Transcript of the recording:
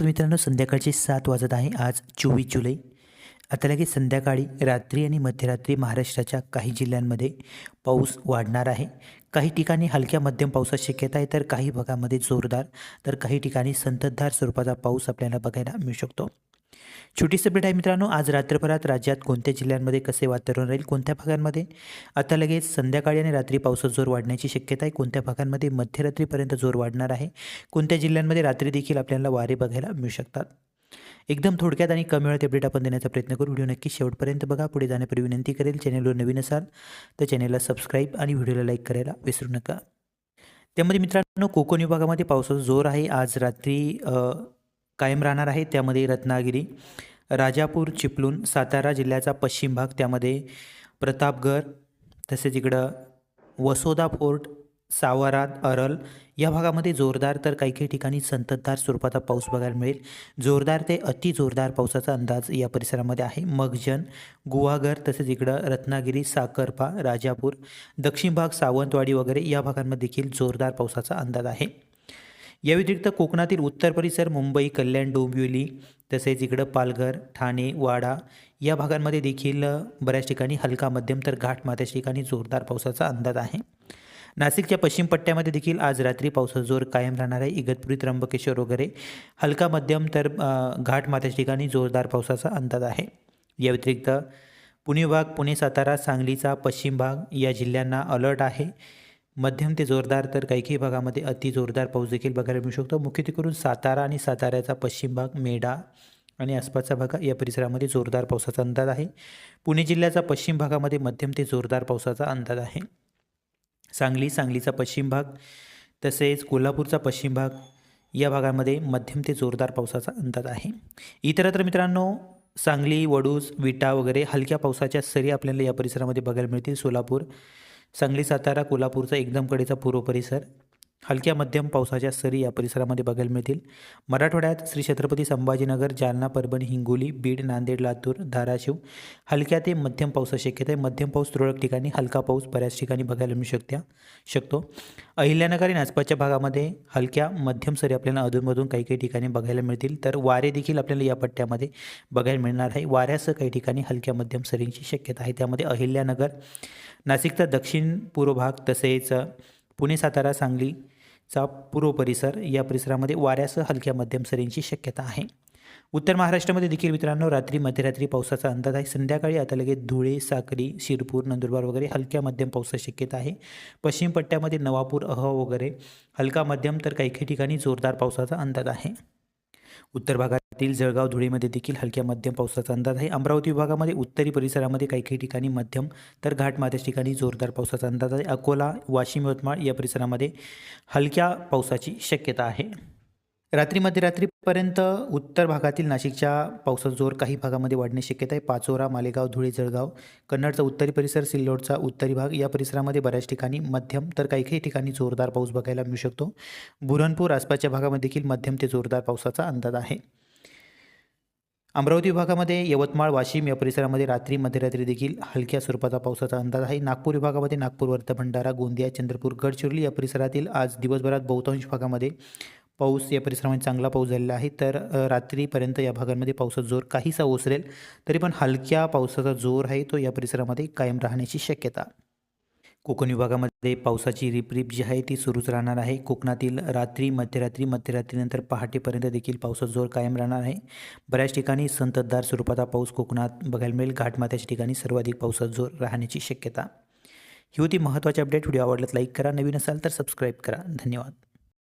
तर मित्रांनो संध्याकाळचे सात वाजत आहे. आज चोवीस जुलै. आता लगेच संध्याकाळी रात्री आणि मध्यरात्री महाराष्ट्राच्या काही जिल्ह्यांमध्ये पाऊस वाढणार आहे. काही ठिकाणी हलक्या मध्यम पावसाची शक्यता आहे तर काही भागामध्ये जोरदार तर काही ठिकाणी संततधार स्वरूपाचा पाऊस आपल्याला बघायला मिळू शकतो. छोटी अपडेट आहे मित्रांनो आज रात्रभरात राज्यात कोणत्या जिल्ह्यांमध्ये कसे वातावरण राहील कोणत्या भागांमध्ये? आता लगेच संध्याकाळी आणि रात्री पावसात जोर वाढण्याची शक्यता आहे. कोणत्या भागांमध्ये मध्यरात्रीपर्यंत जोर वाढणार आहे? कोणत्या जिल्ह्यांमध्ये रात्री देखील आपल्याला वारे बघायला मिळू शकतात? एकदम थोडक्यात आणि कमी वेळात अपडेट आपण देण्याचा प्रयत्न करू. व्हिडिओ नक्की शेवटपर्यंत बघा. पुढे जाण्यापूर्वी विनंती करेल चॅनलवर नवीन असाल तर चॅनलला सबस्क्राईब आणि व्हिडिओला लाईक करायला विसरू नका. त्यामध्ये मित्रांनो कोकण विभागामध्ये पावसाचा जोर आहे. आज रात्री कायम राहणार आहे. त्यामध्ये रत्नागिरी राजापूर चिपळूण सातारा जिल्ह्याचा पश्चिम भाग त्यामध्ये प्रतापगड तसेच इकडं वसोदा फोर्ट सावरात अरल या भागामध्ये जोरदार तर काही काही ठिकाणी संततधार स्वरूपाचा पाऊस बघायला मिळेल. जोरदार ते अति जोरदार पावसाचा अंदाज या परिसरामध्ये आहे. मगजन गुहागर तसेच इकडं रत्नागिरी साकरपा राजापूर दक्षिण भाग सावंतवाडी वगैरे या भागांमध्ये देखील जोरदार पावसाचा अंदाज आहे. या व्यतिरिक्त कोकणातील उत्तर परिसर मुंबई कल्याण डोंबिवली तसेच इकडं पालघर ठाणे वाडा या भागांमध्ये देखील बऱ्याच ठिकाणी हलका मध्यम तर घाट माथ्याच्या ठिकाणी जोरदार पावसाचा अंदाज आहे. नाशिकच्या पश्चिम पट्ट्यामध्ये देखील आज रात्री पावसाचा जोर कायम राहणार आहे. इगतपुरी त्र्यंबकेश्वर वगैरे हलका मध्यम तर घाट माथ्याच्या ठिकाणी जोरदार पावसाचा अंदाज आहे. या व्यतिरिक्त पुणे भाग पुणे सातारा सांगलीचा पश्चिम भाग या जिल्ह्यांना अलर्ट आहे. मध्यम ते जोरदार तर काही काही भागामध्ये अति जोरदार पाऊस देखील बघायला मिळू शकतो. मुख्यत्वे करून सातारा आणि साताऱ्याचा पश्चिम भाग मेढा आणि आसपासचा भाग या परिसरामध्ये जोरदार पावसाचा अंदाज आहे. पुणे जिल्ह्याचा पश्चिम भागामध्ये मध्यम ते जोरदार पावसाचा अंदाज आहे. सांगली सांगलीचा पश्चिम भाग तसेच कोल्हापूरचा पश्चिम भाग या भागामध्ये मध्यम ते जोरदार पावसाचा अंदाज आहे. इतरत्र मित्रांनो सांगली वडूज विटा वगैरे हलक्या पावसाच्या सरी आपल्याला या परिसरामध्ये बघायला मिळतील. सोलापूर सांगली सातारा कोल्हापूरचा एकदम कडेचा पूर्व परिसर हलक्या मध्यम पावसाच्या सरी या परिसरामध्ये बघायला मिळतील. मराठवाड्यात श्री छत्रपती संभाजीनगर जालना परभणी हिंगोली बीड नांदेड लातूर धाराशिव हलक्या ते मध्यम पावसाची शक्यता आहे. मध्यम पाऊस तुरळक ठिकाणी हलका पाऊस बऱ्याच ठिकाणी बघायला मिळू शकत्या शकतो. अहिल्यानगर आणि आसपासच्या भागामध्ये हलक्या मध्यम सरी आपल्याला अधूनमधून काही काही ठिकाणी बघायला मिळतील. तर वारे देखील आपल्याला या पट्ट्यामध्ये बघायला मिळणार आहे. वाऱ्यासह काही ठिकाणी हलक्या मध्यम सरींची शक्यता आहे. त्यामध्ये अहिल्यानगर नाशिकचा दक्षिण पूर्व भाग तसेच पुणे सातारा सांगली चा पूर्व परिसर या परिसरामध्ये वाऱ्यासह हलक्या मध्यम सरींची शक्यता आहे. उत्तर महाराष्ट्रामध्ये देखील मित्रांनो रात्री मध्यरात्री पावसाचा अंदाज आहे. संध्याकाळी आता लगेच धुळे साक्री शिरपूर नंदुरबार वगैरे हलक्या मध्यम पावसाची शक्यता आहे. पश्चिम पट्ट्यामध्ये नवापूर अह वगैरे हलका मध्यम तर काही काही ठिकाणी जोरदार पावसाचा अंदाज आहे. उत्तर भागातील जळगाव धुळेमध्ये देखील हलक्या मध्यम पावसाचा अंदाज आहे. अमरावती विभागामध्ये उत्तरी परिसरामध्ये काही काही ठिकाणी मध्यम तर घाटमाथ्याच्या ठिकाणी जोरदार पावसाचा अंदाज आहे. अकोला वाशिम यवतमाळ या परिसरामध्ये हलक्या पावसाची शक्यता आहे. रात्री मध्यरात्रीपर्यंत उत्तर भागातील नाशिकच्या पावसाचा जोर काही भागामध्ये वाढण्याची शक्यता आहे. पाचोरा मालेगाव धुळे जळगाव कन्नडचा उत्तरी परिसर सिल्लोडचा उत्तरी भाग या परिसरामध्ये बऱ्याच ठिकाणी मध्यम तर काही काही ठिकाणी जोरदार पाऊस बघायला मिळू शकतो. बुरनपूर आसपासच्या भागामध्ये देखील मध्यम ते जोरदार पावसाचा अंदाज आहे. अमरावती विभागामध्ये यवतमाळ वाशिम या परिसरामध्ये रात्री मध्यरात्री देखील हलक्या स्वरूपाचा पावसाचा अंदाज आहे. नागपूर विभागामध्ये नागपूर वर्धा भंडारा गोंदिया चंद्रपूर गडचिरोली या परिसरातील आज दिवसभरात बहुतांश भागामध्ये पाऊस या परिसरामध्ये चांगला पाऊस झालेला आहे. तर रात्रीपर्यंत या भागांमध्ये पावसाचा जोर काहीसा ओसरेल. तरी पण हलक्या पावसाचा जोर आहे तो या परिसरामध्ये कायम राहण्याची शक्यता. कोकण विभागामध्ये पावसाची रिपरिप जी आहे ती सुरूच राहणार आहे. कोकणातील रात्री मध्यरात्री मध्यरात्रीनंतर पहाटेपर्यंत देखील पावसाचा जोर कायम राहणार आहे. बऱ्याच ठिकाणी संततधार स्वरूपाचा पाऊस कोकणात बघायला मिळेल. घाटमाथ्याच्या ठिकाणी सर्वाधिक पावसाचा जोर राहण्याची शक्यता. ही होती महत्त्वाची अपडेट. व्हिडिओ आवडल्यास लाईक करा. नवीन असाल तर सबस्क्राईब करा. धन्यवाद.